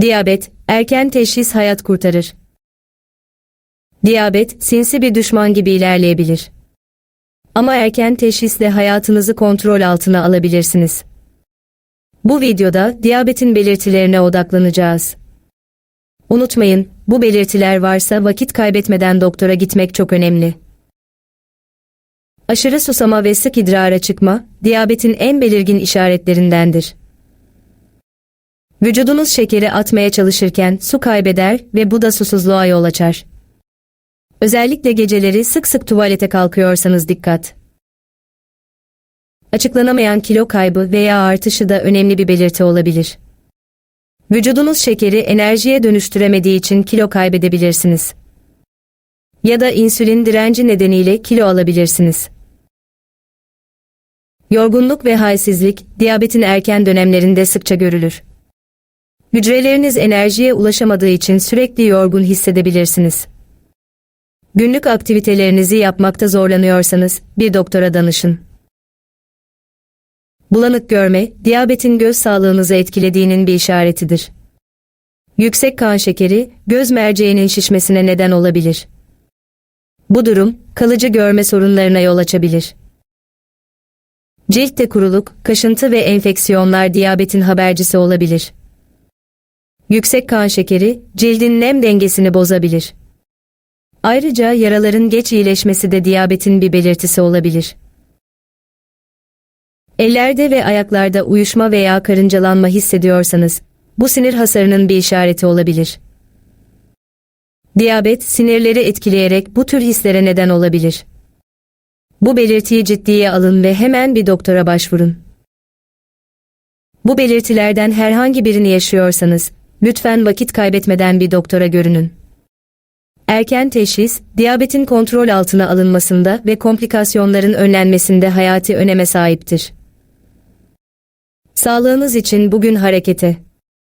Diyabet, erken teşhis hayat kurtarır. Diyabet, sinsi bir düşman gibi ilerleyebilir. Ama erken teşhisle hayatınızı kontrol altına alabilirsiniz. Bu videoda diyabetin belirtilerine odaklanacağız. Unutmayın, bu belirtiler varsa vakit kaybetmeden doktora gitmek çok önemli. Aşırı susama ve sık idrara çıkma, diyabetin en belirgin işaretlerindendir. Vücudunuz şekeri atmaya çalışırken su kaybeder ve bu da susuzluğa yol açar. Özellikle geceleri sık sık tuvalete kalkıyorsanız dikkat. Açıklanamayan kilo kaybı veya artışı da önemli bir belirti olabilir. Vücudunuz şekeri enerjiye dönüştüremediği için kilo kaybedebilirsiniz. Ya da insülin direnci nedeniyle kilo alabilirsiniz. Yorgunluk ve halsizlik, diyabetin erken dönemlerinde sıkça görülür. Hücreleriniz enerjiye ulaşamadığı için sürekli yorgun hissedebilirsiniz. Günlük aktivitelerinizi yapmakta zorlanıyorsanız bir doktora danışın. Bulanık görme, diyabetin göz sağlığınızı etkilediğinin bir işaretidir. Yüksek kan şekeri, göz merceğinin şişmesine neden olabilir. Bu durum, kalıcı görme sorunlarına yol açabilir. Ciltte kuruluk, kaşıntı ve enfeksiyonlar diyabetin habercisi olabilir. Yüksek kan şekeri, cildin nem dengesini bozabilir. Ayrıca yaraların geç iyileşmesi de diyabetin bir belirtisi olabilir. Ellerde ve ayaklarda uyuşma veya karıncalanma hissediyorsanız, bu sinir hasarının bir işareti olabilir. Diyabet, sinirleri etkileyerek bu tür hislere neden olabilir. Bu belirtiyi ciddiye alın ve hemen bir doktora başvurun. Bu belirtilerden herhangi birini yaşıyorsanız, lütfen vakit kaybetmeden bir doktora görünün. Erken teşhis, diyabetin kontrol altına alınmasında ve komplikasyonların önlenmesinde hayati öneme sahiptir. Sağlığınız için bugün harekete.